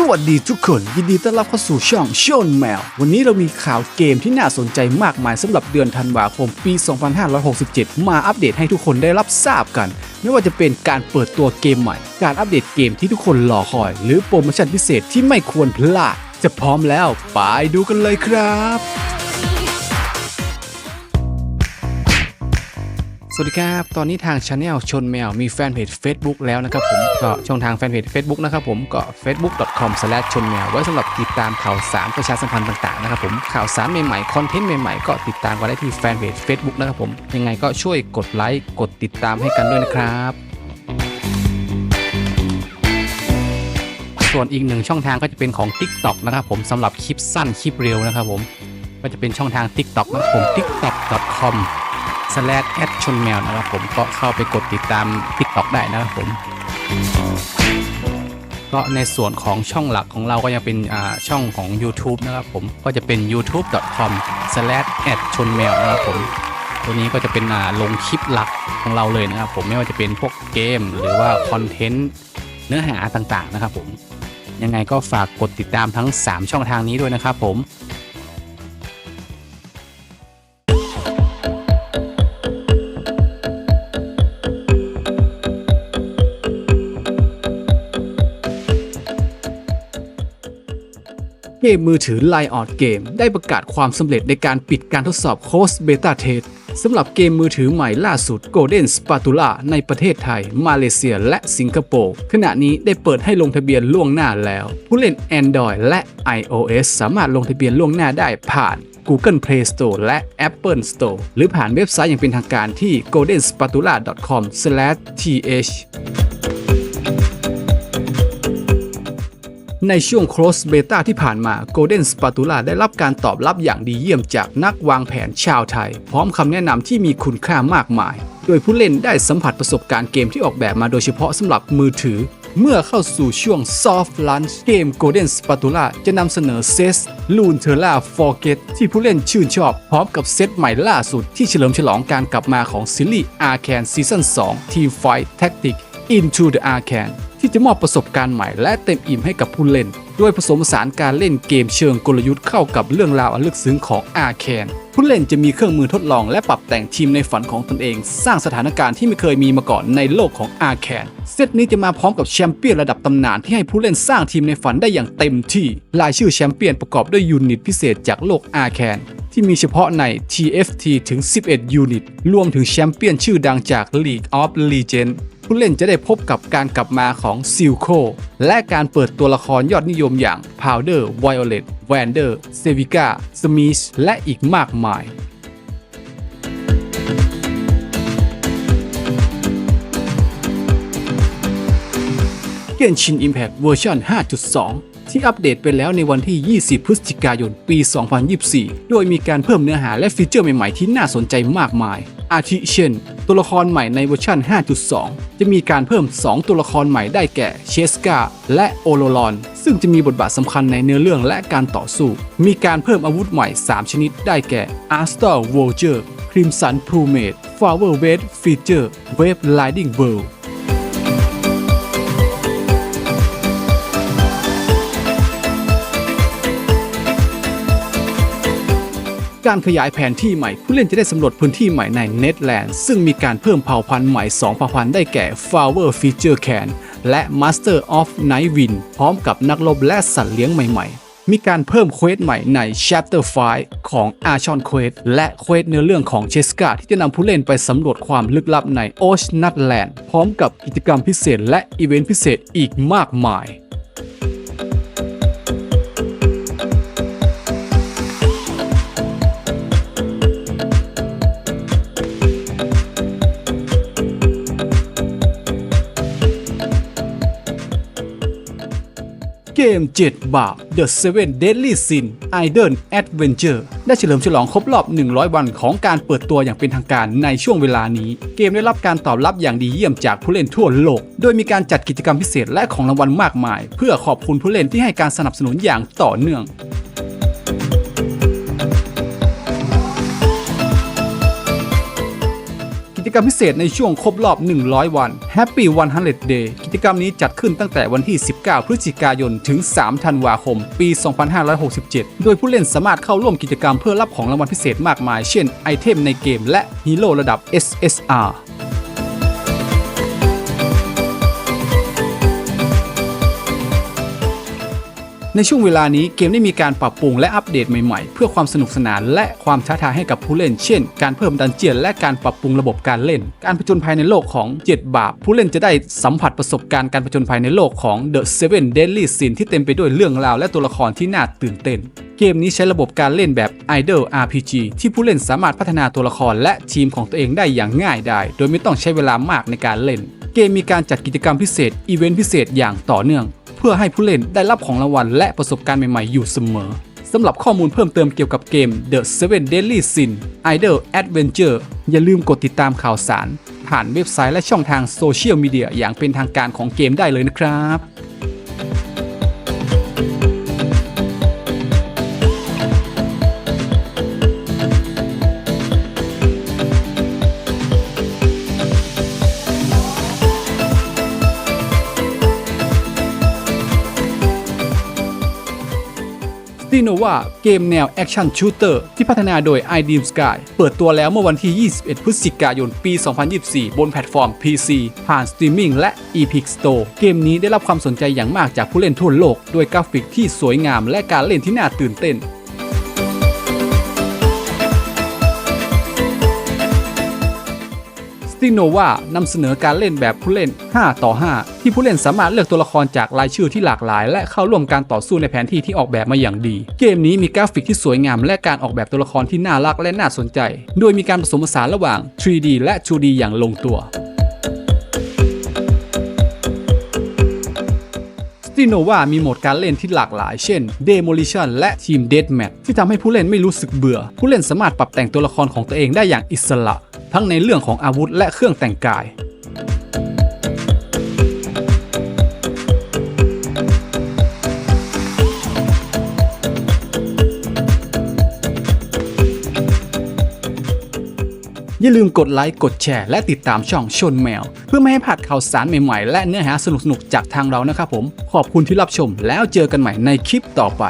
สวัสดีทุกคน ยินดีต้อนรับเข้าสู่ช่องชนแมว วันนี้เรามีข่าวเกมที่น่าสนใจมากมายสำหรับเดือนธันวาคมปี 2567 มาอัปเดตให้ทุกคนได้รับทราบกัน ไม่ว่าจะเป็นการเปิดตัวเกมใหม่ การอัปเดตเกมที่ทุกคนรอคอย หรือโปรโมชั่นพิเศษที่ไม่ควรพลาด จะพร้อมแล้วไปดูกันเลยครับ สวัสดีครับ ตอนนี้ทางช anel ชนแมวมีแฟนเพจ Facebook แล้วนะครับผมก็ช่องทางแฟนเพจ Facebook นะครับผมก็ facebook.com ชนแมวไว้สำหรับติดตามข่าวสารประชาสัมพันธ์ต่างๆนะครับผมข่าวสารใหม่ๆคอนเทนต์ใหม่ๆก็ติดตามกันได้ที่แฟนเพจ Facebook นะครับผมยังไงก็ช่วยกดไลค์กดติดตามให้กันด้วยนะครับส่วนอีกหนึ่งช่องทางก็จะเป็นของ TikTok นะครับผมสำหรับคลิปสั้นคลิปเร็วนะครับผมก็จะเป็นช่องทาง TikTok นะครับผม tiktok.com slash แอดชนแมวนะครับผมก็เข้าไปกดติดตาม TikTok ได้นะครับผมก็ในส่วนของช่องหลักของเราก็ยังเป็นอ่าช่องของ YouTube นะครับผมก็จะเป็น youtube.com slash แอดชนแมวนะครับผมตัวนี้ก็จะเป็นอ่าลงคลิปหลักของเราเลยนะครับผมไม่ว่าจะเป็นพวกเกมหรือว่าคอนเทนต์เนื้อหาต่างๆนะครับผมยังไงก็ฝากกดติดตามทั้ง 3 ช่องทางนี้ด้วยนะครับผม เกมมือถือ Line o u t Game ได้ประกาศความสำเร็จในการปิดการทดสอบโค้ดเบต้าเทสสำหรับเกมมือถือใหม่ล่าสุด Golden Spatula ในประเทศไทย มาเลเซียและสิงคโปร์ขณะนี้ได้เปิดให้ลงทะเบียนล่วงหน้าแล้ว ผู้เล่น Android และ iOS สามารถลงทะเบียนล่วงหน้าได้ผ่าน Google Play Store และ Apple Store หรือผ่านเว็บไซต์อย่างเป็นทางการที่ goldenspatula.com/th ในช่วง Cross Beta ที่ผ่านมา Golden Spatula ได้รับการตอบรับอย่างดีเยี่ยมจากนักวางแผนชาวไทย พร้อมคำแนะนำที่มีคุณค่ามากมาย โดยผู้เล่นได้สัมผัสประสบการณ์เกมที่ออกแบบมาโดยเฉพาะสำหรับมือถือ เมื่อเข้าสู่ช่วง Soft Launch เกม Golden Spatula จะนำเสนอเซส Loon Terra Forget ที่ผู้เล่นชื่นชอบ พร้อมกับเซตใหม่ล่าสุดที่เฉลิมฉลองการกลับมาของซีรีส์ Arcane Season 2 Team Fight Tactics Into the Arcane ที่จะมอบประสบการณ์ใหม่และเต็มอิ่มให้กับผู้เล่นโดยผสมผสานการเล่นเกมเชิงกลยุทธ์เข้ากับเรื่องราวอันลึกซึ้งของอาแคนผู้เล่นจะมีเครื่องมือทดลองและปรับแต่งทีมในฝันของตนเอง สร้างสถานการณ์ที่ไม่เคยมีมาก่อนในโลกของอาแคนเซตนี้จะมาพร้อมกับแชมเปี้ยนระดับตำนานที่ให้ผู้เล่นสร้างทีมในฝันได้อย่างเต็มที่รายชื่อแชมเปี้ยนประกอบด้วยยูนิตพิเศษจากโลกอาแคนที่มีเฉพาะใน TFT ถึง 11 ยูนิต รวมถึงแชมเปี้ยนชื่อดังจาก League of Legends ผู้เล่นจะได้พบกับการกลับมาของซิลโคและการเปิดตัวละครยอดนิยมอย่าง Powder Violet Vander s e v i g a Smish และอีกมากมายเกนชิน Impact เวอร์ชัน5.2 ที่อัปเดตไปแล้วในวันที่ 20 พฤศจิกายน ปี 2024 โดยมีการเพิ่มเนื้อหาและฟีเจอร์ใหม่ ๆ ที่น่าสนใจมากมาย อาทิเช่น ตัวละครใหม่ในเวอร์ชัน 5.2 จะมีการเพิ่ม 2 ตัวละครใหม่ได้แก่เชสกาและโอโลลอน ซึ่งจะมีบทบาทสำคัญในเนื้อเรื่องและการต่อสู้ มีการเพิ่มอาวุธใหม่ 3 ชนิดได้แก่ a r s t a r v o l t u r e Crimson Plumage Flower Wave Feature Wave Riding World การขยายแผนที่ใหม่ ผู้เล่นจะได้สำรวจพื้นที่ใหม่ในเน t แลนด์ซึ่งมีการเพิ่มเผ่าพันธุ์ใหม่ 2 เผ่าพันธุ์ได้แก่ Flower Feature Can และ Master of Night Wind พร้อมกับนักรบและสัตว์เลี้ยงใหม่ๆ มีการเพิ่มเควสใหม่ใน Chapter 5 ของ Archon Quest และเควสเนื้อเรื่องของเชสกาที่จะนำผู้เล่นไปสำรวจความลึกลับใน o c h n u t Land พร้อมกับกิจกรรมพิเศษและอีเวนต์พิเศษอีกมากมาย เกม7บาป The Seven Deadly Sin Idol Adventure ได้เฉลิมฉลองครบรอบ 100 วันของการเปิดตัวอย่างเป็นทางการในช่วงเวลานี้ เกมได้รับการตอบรับอย่างดีเยี่ยมจากผู้เล่นทั่วโลก โดยมีการจัดกิจกรรมพิเศษและของรางวัลมากมาย เพื่อขอบคุณผู้เล่นที่ให้การสนับสนุนอย่างต่อเนื่องกิจกรรมพิเศษในช่วงครบรอบ 100 วัน Happy 100 Day กิจก รรมนี้จัดขึ้นตั้งแต่วันที่ 19 พฤศจิกายน ถึง 3 ธันวาคม ปี 2567 โดยผู้เล่นสามารถเข้าร่วมกิจกรรมเพื่อรับของรางวัลพิเศษมากมาย เช่น ไอเทมในเกมและฮีโร่ระดับ SSR ในช่วงเวลานี้เกมได้มีการปรับปรุงและอัปเดตใหม่ๆ เพื่อความสนุกสนานและความท้าทายให้กับผู้เล่น เช่น การเพิ่มดันเจียนและการปรับปรุงระบบการเล่น การผจญภัยในโลกของ 7 บาป ผู้เล่นจะได้สัมผัสประสบการณ์การผจญภัยในโลกของ The Seven Deadly Sin ที่เต็มไปด้วยเรื่องราวและตัวละครที่น่าตื่นเต้นเกมนี้ใช้ระบบการเล่นแบบ Idle RPG ที่ผู้เล่นสามารถพัฒนาตัวละครและทีมของตัวเองได้อย่างง่ายดายโดยไม่ต้องใช้เวลามากในการเล่น เกมมีการจัดกิจกรรมพิเศษ อีเวนต์พิเศษอย่างต่อเนื่อง เพื่อให้ผู้เล่นได้รับของรางวัลและประสบการณ์ใหม่ๆอยู่เสมอสำหรับข้อมูลเพิ่มเติมเกี่ยวกับเกม The Seven Deadly Sin Idle Adventure อย่าลืมกดติดตามข่าวสาร ผ่านเว็บไซต์และช่องทางโซเชียลมีเดียอย่างเป็นทางการของเกมได้เลยนะครับ d i n o v a เกมแนวแอคชั่นชูเตอร์ที่พัฒนาโดย i d e a m Sky เปิดตัวแล้วเมื่อวันที่ 21 พฤศจิกายน ปี 2024 บนแพลตฟอร์ม PC ผ่านสตรีมมิ่งและ Epic Store เกมนี้ได้รับความสนใจอย่างมากจากผู้เล่นทั่วโลก ด้วยกราฟิกที่สวยงามและการเล่นที่น่าตื่นเต้น สติโนวานำเสนอการเล่นแบบผู้เล่น 5 ต่อ 5 ที่ผู้เล่นสามารถเลือกตัวละครจากรายชื่อที่หลากหลาย และเข้าร่วมการต่อสู้ในแผนที่ที่ออกแบบมาอย่างดี เกมนี้มีกราฟิกที่สวยงาม และการออกแบบตัวละครที่น่ารักและน่าสนใจ โดยมีการผสมผสานระหว่าง 3D และ 2D อย่างลงตัวสติโนวามีโหมดการเล่นที่หลากหลาย เช่น Demolition และ Team Deathmatch ที่ทำให้ผู้เล่นไม่รู้สึกเบื่อ ผู้เล่นสามารถปรับแต่งตัวละครของตัวเองได้อย่างอิสระ ทั้งในเรื่องของอาวุธและเครื่องแต่งกาย อย่าลืมกดไลค์ กดแชร์ และติดตามช่องชนแมว เพื่อไม่ให้พลาดข่าวสารใหม่ๆ และเนื้อหาสนุกๆ จากทางเรานะครับผม ขอบคุณที่รับชมแล้วเจอกันใหม่ในคลิปต่อไป